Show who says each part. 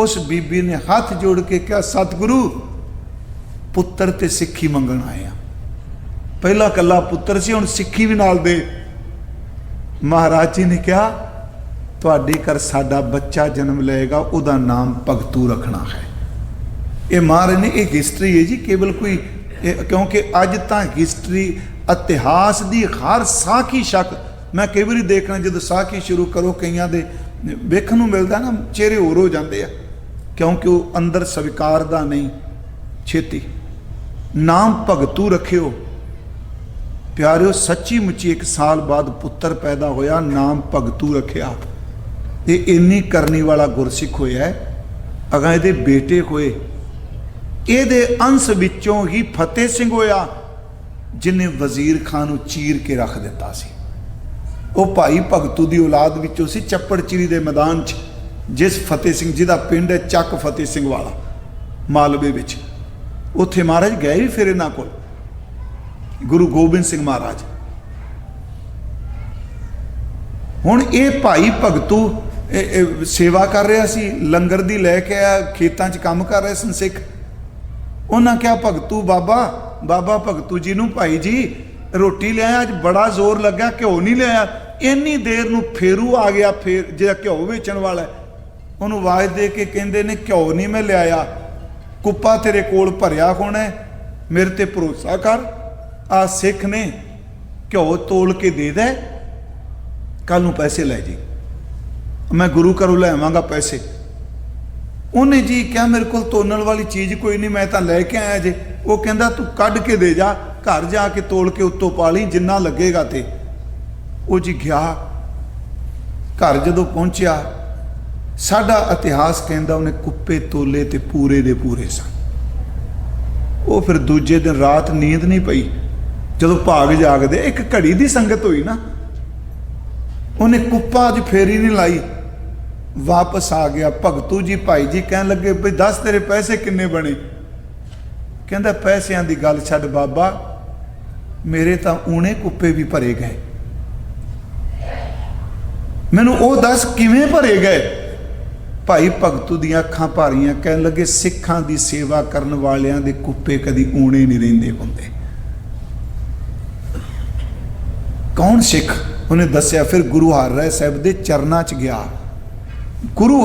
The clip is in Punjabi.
Speaker 1: ਉਸ ਬੀਬੀ ਨੇ ਹੱਥ ਜੋੜ ਕੇ ਕਿਹਾ, ਸਤਿਗੁਰੂ, ਪੁੱਤਰ ਤੇ ਸਿੱਖੀ ਮੰਗਣ ਆਏ ਆ। ਪਹਿਲਾ ਕੱਲਾ ਪੁੱਤਰ ਸੀ, ਹੁਣ ਸਿੱਖੀ ਵੀ ਨਾਲ ਦੇ। ਮਹਾਰਾਜ ਜੀ ਨੇ ਕਿਹਾ, ਤੁਹਾਡੇ ਘਰ ਸਾਡਾ ਬੱਚਾ ਜਨਮ ਲਏਗਾ, ਉਹਦਾ ਨਾਮ ਭਗਤੂ ਰੱਖਣਾ ਹੈ। ਇਹ ਮਹਾਰਾਜ ਨੇ, ਇਹ ਹਿਸਟਰੀ ਹੈ ਜੀ, ਕੇਵਲ ਕੋਈ ਕਿਉਂਕਿ ਅੱਜ ਤਾਂ ਹਿਸਟਰੀ ਇਤਿਹਾਸ ਦੀ ਹਰ ਸਾਖੀ ਸ਼ੱਕ। ਮੈਂ ਕਈ ਵਾਰੀ ਦੇਖਣਾ, ਜਦੋਂ ਸਾਖੀ ਸ਼ੁਰੂ ਕਰੋ, ਕਈਆਂ ਦੇ ਵੇਖਣ ਨੂੰ ਮਿਲਦਾ ਨਾ, ਚਿਹਰੇ ਹੋਰ ਹੋ ਜਾਂਦੇ ਆ। ਕਿਉਂਕਿ ਉਹ ਅੰਦਰ ਸਵੀਕਾਰ ਦਾ ਨਹੀਂ। ਛੇਤੀ। ਨਾਮ ਭਗਤੂ ਰੱਖਿਓ। ਪਿਆਰਿਓ, ਸੱਚੀ ਮੁੱਚੀ ਇੱਕ ਸਾਲ ਬਾਅਦ ਪੁੱਤਰ ਪੈਦਾ ਹੋਇਆ, ਨਾਮ ਭਗਤੂ ਰੱਖਿਆ। ਇਹ ਇੰਨੀ ਕਰਨੀ ਵਾਲਾ ਗੁਰਸਿੱਖ ਹੋਇਆ ਹੈ। ਅਗਾ ਇਹਦੇ ਬੇਟੇ ਹੋਏ। ਇਹਦੇ ਅੰਸ਼ ਵਿੱਚੋਂ ਹੀ ਫਤਿਹ ਸਿੰਘ ਹੋਇਆ, ਜਿਨੇ ਵਜ਼ੀਰ ਖਾਨ ਨੂੰ ਚੀਰ ਕੇ ਰੱਖ ਦਿੱਤਾ ਸੀ। ਉਹ ਭਾਈ ਭਗਤੂ ਦੀ ਔਲਾਦ ਵਿੱਚੋਂ ਸੀ, ਚੱਪੜਚਿੜੀ ਦੇ ਮੈਦਾਨ 'ਚ। ਜਿਸ ਫਤਿਹ ਸਿੰਘ ਜੀ ਦਾ ਪਿੰਡ ਹੈ ਚੱਕ ਫਤਿਹ ਸਿੰਘ ਵਾਲਾ, ਮਾਲਵੇ ਵਿੱਚ। ਉੱਥੇ ਮਹਾਰਾਜ ਗਏ ਵੀ ਫਿਰ ਇਹਨਾਂ ਕੋਲ। ਗੁਰੂ ਗੋਬਿੰਦ ਸਿੰਘ ਮਹਾਰਾਜ। ਹੁਣ ਇਹ ਭਾਈ ਭਗਤੂ ਸੇਵਾ ਕਰ ਰਿਹਾ ਸੀ, ਲੰਗਰ ਦੀ ਲੈ ਕੇ ਆ ਖੇਤਾਂ 'ਚ ਕੰਮ ਕਰ ਰਹੇ ਸਨ ਸਿੱਖ। ਉਹਨਾਂ ਕਿਹਾ, ਭਗਤੂ ਬਾਬਾ ਬਾਬਾ ਭਗਤੂ ਜੀ ਨੂੰ ਭਾਈ ਜੀ, ਰੋਟੀ ਲਿਆ ਅੱਜ ਬੜਾ ਜ਼ੋਰ ਲੱਗਾ ਘਿਓ ਨਹੀਂ ਲਿਆ ਇੰਨੀ ਦੇਰ ਨੂੰ ਫੇਰੂ ਆ ਗਿਆ, ਫੇਰ ਜਿਹੜਾ ਘਿਓ ਵੇਚਣ ਵਾਲਾ ਉਹਨੂੰ ਆਵਾਜ਼ ਦੇ ਕੇ ਕਹਿੰਦੇ ਨੇ, ਘਿਓ ਨਹੀਂ ਮੈਂ ਲਿਆਇਆ। ਕੁੱਪਾ ਤੇਰੇ ਕੋਲ ਭਰਿਆ ਹੋਣਾ ਮੇਰੇ ਤੇ ਭਰੋਸਾ ਕਰ। ਆ ਸਿੱਖ ਨੇ ਘਿਓ ਤੋਲ ਕੇ ਦੇ ਦੇ ਕੱਲ ਨੂੰ ਪੈਸੇ ਲੈ ਜੀ। ਮੈਂ ਗੁਰੂ ਘਰੋਂ ਲੈ ਆਵਾਂਗਾ ਪੈਸੇ। ਉਹਨੇ ਜੀ ਕਿਹਾ, ਮੇਰੇ ਕੋਲ ਤੋਲਣ ਵਾਲੀ ਚੀਜ਼ ਕੋਈ ਨਹੀਂ, ਮੈਂ ਤਾਂ ਲੈ ਕੇ ਆਇਆ ਜੇ। ਉਹ ਕਹਿੰਦਾ, ਤੂੰ ਕੱਢ ਕੇ ਦੇ ਜਾ। ਘਰ ਜਾ ਕੇ ਤੋਲ ਕੇ ਉੱਤੋਂ ਪਾ ਲਈ, ਜਿੰਨਾ ਲੱਗੇਗਾ ਤੇ। ਉਹ ਜੀ ਗਿਆ। ਘਰ ਜਦੋਂ ਪਹੁੰਚਿਆ ਸਾਡਾ ਇਤਿਹਾਸ ਕਹਿੰਦਾ ਉਹਨੇ ਕੁੱਪੇ, ਤੋਲੇ ਤੇ ਪੂਰੇ ਦੇ ਪੂਰੇ ਸਨ। ਉਹ ਫਿਰ ਦੂਜੇ ਦਿਨ ਰਾਤ ਨੀਂਦ ਨਹੀਂ ਪਈ। ਜਦੋਂ ਭਾਗ ਜਾਗਦੇ, ਇੱਕ ਘੜੀ ਦੀ ਸੰਗਤ ਹੋਈ ਨਾ। ਉਹਨੇ ਕੁੱਪਾ ਅੱਜ ਫੇਰੀ ਨਹੀਂ ਲਾਈ। ਵਾਪਸ ਆ ਗਿਆ। ਭਗਤੂ ਜੀ ਭਾਈ ਜੀ ਕਹਿਣ ਲੱਗੇ ਵੀ ਦੱਸ ਤੇਰੇ ਪੈਸੇ ਕਿੰਨੇ ਬਣੇ? ਕਹਿੰਦਾ, ਪੈਸਿਆਂ ਦੀ ਗੱਲ ਛੱਡ ਬਾਬਾ। ਮੇਰੇ ਤਾਂ ਊਣੇ ਕੁੱਪੇ ਵੀ ਭਰੇ ਗਏ। ਮੈਨੂੰ ਉਹ ਦੱਸ ਕਿਵੇਂ ਭਰੇ ਗਏ? ਭਾਈ ਭਗਤੂ ਦੀਆਂ ਅੱਖਾਂ ਭਾਰੀਆਂ ਕਹਿਣ ਲੱਗੇ, ਸਿੱਖਾਂ ਦੀ ਸੇਵਾ ਕਰਨ ਵਾਲਿਆਂ ਦੇ ਕੁੱਪੇ ਕਦੀ ਊਣੇ ਨਹੀਂ ਰਹਿੰਦੇ ਹੁੰਦੇ। ਕੌਣ ਸਿੱਖ? ਉਹਨੇ ਦੱਸਿਆ, ਫਿਰ ਗੁਰੂ ਹਰ ਰਾਏ ਸਾਹਿਬ ਦੇ ਚਰਨਾਂ 'ਚ ਗਿਆ। ਗੁਰੂ